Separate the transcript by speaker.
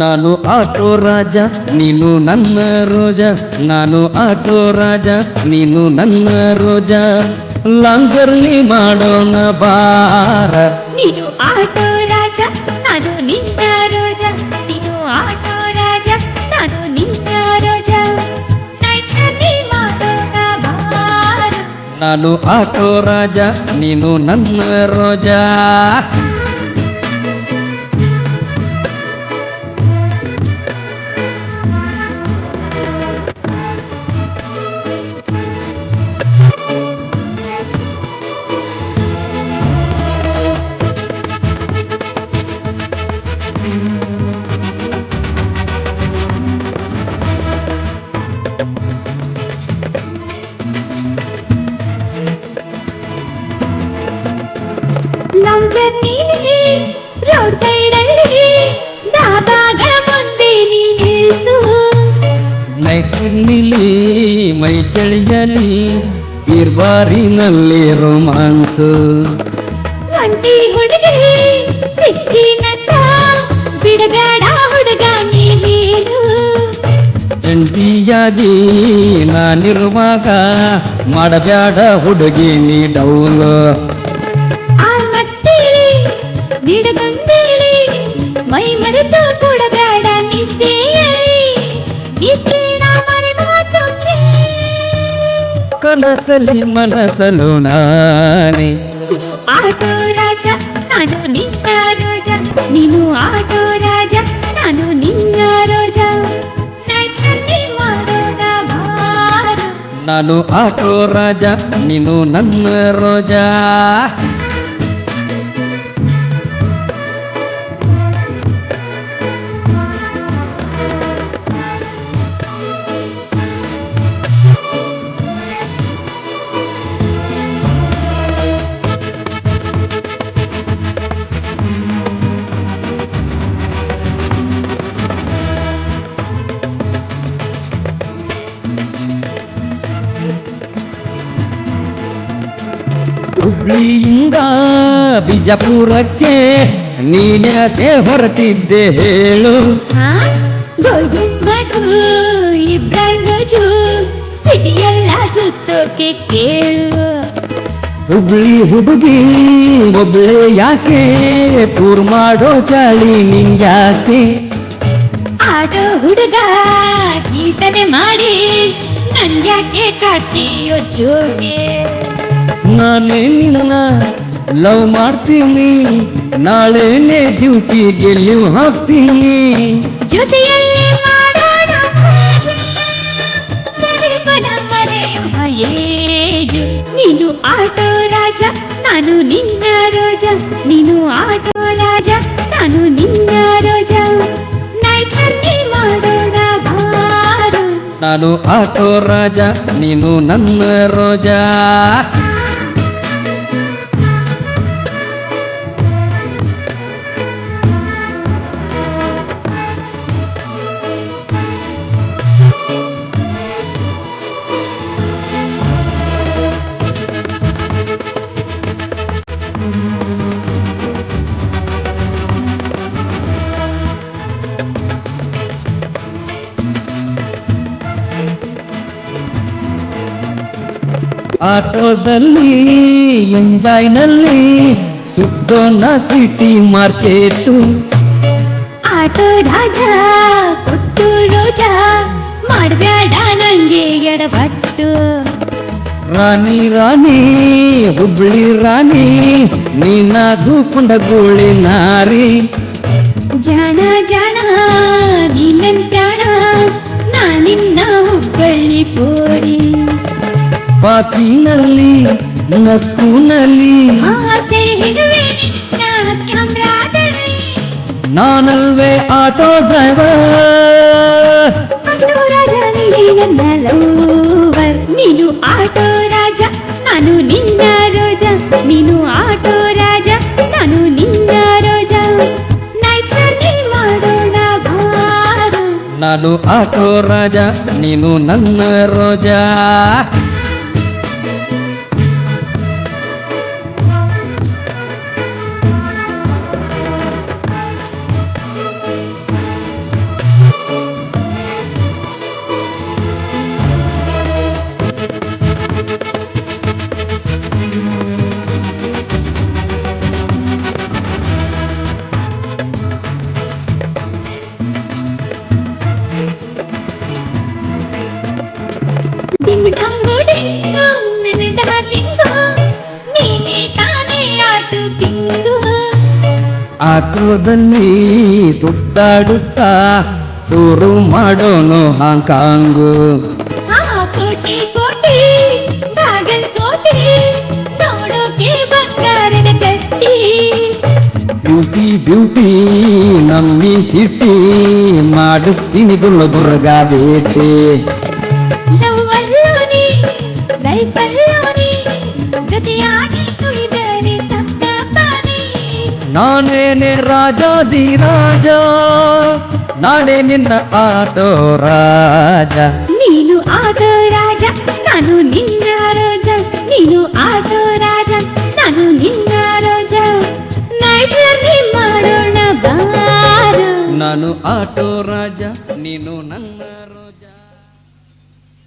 Speaker 1: ನಾನು ಆಟೋ ರಾಜ ನೀನು ನನ್ನ ರೋಜ. ನಾನು ಆಟೋ ರಾಜ ನೀನು ನನ್ನ ರೋಜ. ಲಾಂಗರ್ಲಿ ಮಾಡೋಣ ಬಾರ
Speaker 2: ನೀನು ಆಟೋ ರಾಜ ನಾನು ನಿನ್ನ ರೋಜ. ನೀನು ಆಟೋ ರಾಜ ನಾನು ನಿನ್ನ ರೋಜ. ನೈಚಲ್ಲಿ ಮಾಡೋಣ ಬಾರ
Speaker 1: ನಾನು ಆಟೋ ರಾಜ ನೀನು ನನ್ನ ರೋಜಾ.
Speaker 2: ರೋಡ್ ಸೈಡಲ್ಲಿ ಡಾಬಾಗಳ ಮುಂದೆ ನೀ ನಿಲ್ಸು
Speaker 1: ನೈಟ್ನಲ್ಲಿ ಮೈ ಚಳಿಯಲಿ ಇರ್ಬಾರಿನಲ್ಲಿ ರೋಮಾನ್ಸ್.
Speaker 2: ಒಂಟಿ ಹುಡುಗಿ ಸಿಕ್ಕಿನತ್ತ ಬಿಡಬೇಡ ಹುಡುಗ ನೀನು
Speaker 1: ಜಂಟಿಯಾಗಿ ನಾನಿರುವಾಗ ಮಾಡಬೇಡ ಹುಡುಗಿ ನೀ ಡೌಲು.
Speaker 2: ಆಲ್ಮಟ್ಟೇಳಿ ನಿಡಗಂದೇಳಿ ಮೈ
Speaker 1: ಕನಸಲಿ ಮನಸಲು ನಾನೇ
Speaker 2: ಆಟೋ ರಾಜ ನಾನು ನಿನ್ನ ರೋಜ ನೀನು ಆಟೋ ರಾಜ ನಾನು ನಿನ್ನ ರೋಜ ನೈಚಲ್ಲಿ ಮಾಡೋಣ ಬಾರ
Speaker 1: ನಾನು ಆಟೋ ರಾಜ ನೀನು ನನ್ನ ರೋಜಾ ಹುಬ್ಳಿಯಿಂದ ಬಿಜಾಪುರಕ್ಕೆ ನೀನೇ ಹೊರಟಿದ್ದೆ ಹೇಳು.
Speaker 2: ಸಿಟಿಯೆಲ್ಲ ಸುತ್ತೋಕೆ ಕೇಳು.
Speaker 1: ಹುಬ್ಳಿ ಹುಡುಗಿ ಒಬ್ಳೆ ಯಾಕೆ? ಟೂರ್ ಮಾಡೋ ಚಾಳಿ ನಿಂಗ್ಯಾಕೆ?
Speaker 2: ಆಟೋ ಹುಡುಗ ಗೀತನೆ ಮಾಡಿ ನನ್ಯಾಕೆ ಕಾಡ್ತೀಯೋ ಜೋಗೆ?
Speaker 1: ನಾನೇ ನಿನ್ನ ಲವ್ ಮಾಡ್ತೀನಿ ನಾಳೆನೇ ಡ್ಯೂಟಿ ಗೆಲ್ಲಿವ್ ಹಾಕ್ತೀನಿ
Speaker 2: ಜೊತೆಯಲ್ಲಿ ಮಾಡೋಣ ಪೂಜೆ. ಬರೆಬನ ಮರೆಯುವ ಏಜು. ನೀನು ಆಟೋ ರಾಜ ನಾನು ನಿನ್ನ ರೋಜ ನೀನು ಆಟೋ ರಾಜ ನಾನು ನಿನ್ನ ರೋಜ ನೈಚಲ್ಲಿ ಮಾಡೋಣ ಬಾರು
Speaker 1: ನಾನು ಆಟೋ ರಾಜ ನೀನು ನನ್ನ ರೋಜಾ ಆಟೋದಲ್ಲಿ ಎಂಜಾಯ್ನಲ್ಲಿ ಸುತ್ತೋಣ ಸಿಟಿ ಮಾರ್ಕೆಟು
Speaker 2: ಆಟೋ ರಾಜ ಕೊಟ್ಟು ರೋಜ ಮಾಡಬೇಡ ನಂಗೆ ಎಡಬಟ್ಟು
Speaker 1: ರಾಣಿ ರಾಣಿ ಹುಬ್ಳಿ ರಾಣಿ ನೀನಾದು ಕುಂಡಗೋಳಿ ನಾರಿ.
Speaker 2: ಜಾಣ ಜಾಣ ನೀನನ್
Speaker 1: ಪಾತಿನಲ್ಲಿ ನಕ್ಕುನಲ್ಲಿ
Speaker 2: ಆಸೆ ಹಿಡುವೆ ನಿನ್ನ ಕ್ಯಾಮ್ರಾದಲ್ಲಿ
Speaker 1: ನಾನಲ್ವೇ ಆಟೋ ಡ್ರೈವರ್
Speaker 2: ಆಟೋ ರಾಜ ನೀನೇ ನನ್ನ ಲವರ್ ನೀನು ಆಟೋ ರಾಜ ನಾನು ನಿನ್ನ ರೋಜ ನೀನು ಆಟೋ ರಾಜ ನಾನು ನಿನ್ನ ರೋಜ ನೈಚಲ್ಲಿ ಮಾಡೋಣ ಬಾರು
Speaker 1: ನಾನು ಆಟೋ ರಾಜ ನೀನು ನನ್ನ ರೋಜಾ ಆಟೋದಲ್ಲಿ ಸುತ್ತಾಡುತ್ತಾ ಟೂರು ಮಾಡೋನು ಹಾಂಕಾಂಗು
Speaker 2: ಆ ಕೋಟಿ ಕೋಟಿ ಬಾಗಲ್ ಕೋಟಿ ನೋಡೋಕೆ ಬಂಗಾರದ ಕಟ್ಟಿ
Speaker 1: ಬ್ಯೂಟಿ ಬ್ಯೂಟಿ ನಮ್ಮಿ ಸಿಟಿ ಮಾಡುತ್ತೀನಿ ಗುಲ್ಲ ದುರ್ಗ ಬೇಟೆ
Speaker 2: ಲವ್ವಲ್ಲೋನಿ ಲೈಫಲ್ಲೋನಿ ಜೊತೆಯಾಗಿ
Speaker 1: ನಾನೇನೆ ರಾಜಾದಿ ರಾಜ ನಾನೇ ನಿನ್ನ ಆಟೋ ರಾಜ
Speaker 2: ನೀನು ಆಟೋ ರಾಜ ನಾನು ನಿನ್ನ ರೋಜ ನೀನು ಆಟೋ ರಾಜ ನಾನು ನಿನ್ನ ರೋಜ ನೈಟ್ ಜರ್ನಿ ಮಾಡೋಣ ಬಾರು
Speaker 1: ನಾನು ಆಟೋ ರಾಜ ನೀನು ನನ್ನ